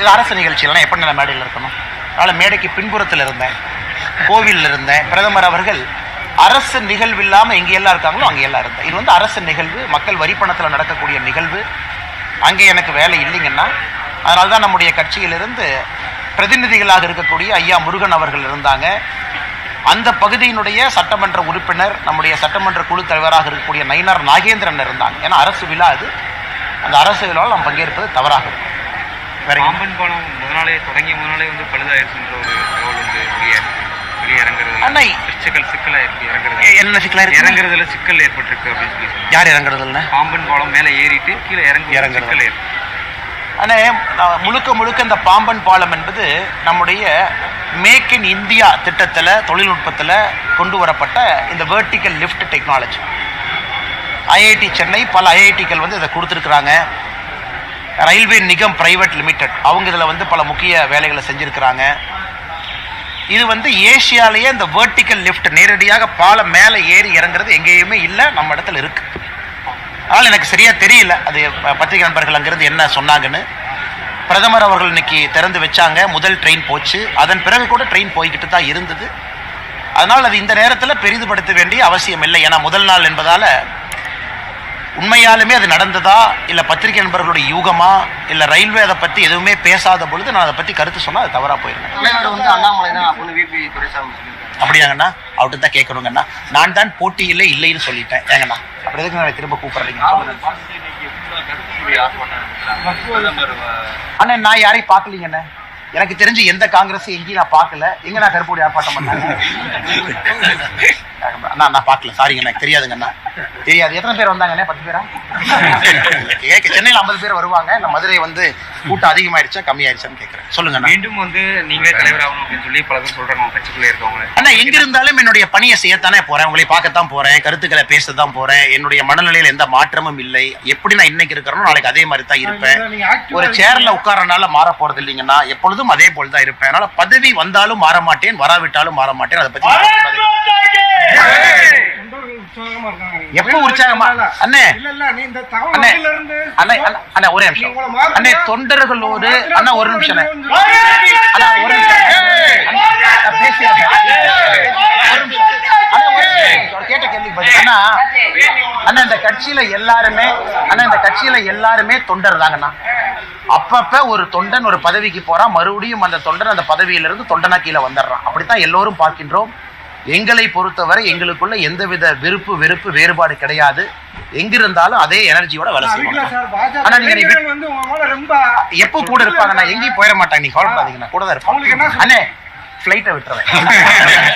இது அரசு நிகழ்ச்சியெல்லாம் எப்படி நான் மேடையில் இருக்கணும்? அதனால் மேடைக்கு பின்புறத்தில் இருந்தேன். கோவிலில் இருந்தேன். பிரதமர் அவர்கள் அரசு நிகழ்வு இல்லாமல் எங்கே எல்லாம் இருக்காங்களோ அங்கே எல்லாம் இருந்தேன். இது வந்து அரசு நிகழ்வு மக்கள் வரிப்பணத்தில் நடக்கக்கூடிய நிகழ்வு. அங்கே எனக்கு வேலை இல்லைங்கன்னா அதனால தான் நம்முடைய கட்சியிலிருந்து பிரதிநிதிகளாக இருக்கக்கூடிய ஐயா முருகன் அவர்கள் இருந்தாங்க. அந்த பகுதியினுடைய சட்டமன்ற உறுப்பினர் நம்முடைய சட்டமன்ற குழு தலைவராக இருக்கக்கூடிய நயினார் நாகேந்திரன் இருந்தாங்க. ஏன்னா அரசு விழா அது. அந்த அரசு விழாவில் நாம் பங்கேற்பது தவறாக இருக்கும். பாம்பன் பாலம் முதனாலே தொடங்கிய முதனாலே வந்து பழுதாயிருச்சுன்ற ஒரு தகவல் வந்து வெளியே வெளியே இறங்குறது அண்ணா, சிக்கல் சிக்கலா இருக்கு இறங்குறது என்ன சிக்கலா இருக்கு? இறங்குறதுல சிக்கல் ஏற்பட்டிருக்கு அப்படின்னு சொல்லி. யார் இறங்குறதுன்னு பாம்பன் பாலம் மேலே ஏறிட்டு கீழே இறங்கு இறங்குறது. சிக்கல் ஏற்பட்டு முழுக்க முழுக்க இந்த பாம்பன் பாலம் என்பது நம்முடைய மேக் இன் இந்தியா திட்டத்தில் தொழில்நுட்பத்தில் கொண்டு வரப்பட்ட இந்த vertical lift technology IIT Chennai பல ஐஐடிகள் வந்து இதை கொடுத்துருக்குறாங்க. Railway Nigam private limited. அவங்க இதில் வந்து பல முக்கிய வேலைகளை செஞ்சுருக்கிறாங்க. இது வந்து ஏஷியாலேயே இந்த வெர்டிக்கல் லிஃப்ட் நேரடியாக பாலம் மேலே ஏறி இறங்குறது எங்கேயுமே இல்லை நம்ம இடத்துல இருக்குது அதனால் எனக்கு சரியாக தெரியல. அது ப- பத்திரிகை நண்பர்கள் அங்கிருந்து என்ன சொன்னாங்கன்னு. பிரதமர் அவர்கள் இன்னைக்கு திறந்து வச்சாங்க. முதல் ட்ரெயின் போச்சு. அதன் பிறகு கூட ட்ரெயின் போய்கிட்டு தான் இருந்தது. அதனால் அது இந்த நேரத்தில் பெரிதுபடுத்த வேண்டிய அவசியம் இல்லை. ஏன்னா முதல் நாள் என்பதால் உண்மையாலுமே அது நடந்ததா? இல்லை பத்திரிகை நண்பர்களுடைய யூகமா? இல்லை ரயில்வே அதை பற்றி எதுவுமே பேசாத பொழுது நான் அதை பற்றி கருத்து சொன்னால் அது தவறாக போயிருங்க. தலைவர் வந்து அண்ணாமலை தான் அப்படின்னு விபி துரைசாமி சொல்லியிருக்காரு. அப்படியாங்கண்ணா? அவர்கிட்ட தான் கேட்கணுங்கண்ணா. நான் தான் போட்டியில் இல்லைன்னு சொல்லிட்டேன். ஏங்கண்ணா? அப்படி எதுக்கு நான் திரும்ப கூப்பிடுறீங்க? சொல்லுங்க. அண்ணா நான் யாரையும் பார்க்கலீங்கண்ணே. எனக்கு தெரிஞ்சு எந்த காங்கிரஸ் எங்கேயும் நான் பார்க்கல. எங்க நான் கருப்பூடி ஆர்ப்பாட்டம் பண்ணாங்க அண்ணா நான் பார்க்கல. சாரிங்க எனக்கு தெரியாதுங்கண்ணா தெரியாது. எத்தனை பேர் வந்தாங்கண்ணே? பத்து பேரா? கேட்க சென்னையில் ஐம்பது பேர் வருவாங்க. இந்த மதுரை வந்து கூட்டம் அதிகமாயிடுச்சா கம்மியாயிடுச்சான்னு கேட்குறேன் சொல்லுங்கண்ணா மீண்டும் வந்து நீங்களே தலைவர் ஆகணும் அப்படின்னு சொல்லி பல பேர் சொல்றாங்க. உங்க கட்சிக்குள்ளே இருக்கவங்க. அண்ணா எங்க இருந்தாலும் என்னுடைய பணியை செய்யத்தானே போறேன். உங்களை பார்க்கத்தான் போறேன். கருத்துக்களை பேசத்தான் போறேன். என்னுடைய மனநிலையில் எந்த மாற்றமும் இல்லை. எப்படி நான் இன்னைக்கு இருக்கிறேனோ நாளைக்கு அதே மாதிரி தான் இருப்பேன் ஒரு சேர்ல உட்காரனால மாற போறது இல்லைங்கன்னா எப்பொழுதும் அதே போல் தான் இருப்பேன். அதனால பதவி வந்தாலும் மாற மாட்டேன். வராவிட்டாலும் மாற மாட்டேன். அதை இருக்காங்க எப்ப உற்சாகமா? அண்ணே! அண்ணே! அண்ணே ஒரே நிமிஷம். அண்ணே தொண்டர்களோடு அண்ணா ஒரு நிமிஷம் அண்ணே. ஒரு நிமிஷம். கேட்ட அண்ணா இந்த கட்சியில எல்லாருமே அண்ணா இந்த கட்சியில எல்லாருமே தொண்டர் தாங்கண்ணா அப்பப்ப ஒரு தொண்டன் ஒரு பதவிக்கு போறான். மறுபடியும் அந்த தொண்டன் அந்த பதவியிலிருந்து தொண்டனா கீழே வந்துடுறான். அப்படித்தான் எல்லோரும் பார்க்கின்றோம். எங்களை பொறுத்தவரை எங்களுக்குள்ள எந்தவித விருப்பு வெறுப்பு வேறுபாடு கிடையாது. எங்கிருந்தாலும் அதே எனர்ஜியோட வேலை நீங்க மேல ரொம்ப எப்போ கூட இருப்பாங்க? நான் எங்கேயும் போயிட மாட்டாங்க நீ கவலைப்படாதீங்க. நான் கூட தான் இருப்பேன். அண்ணே ஃப்ளைட்டை விட்டுறேன்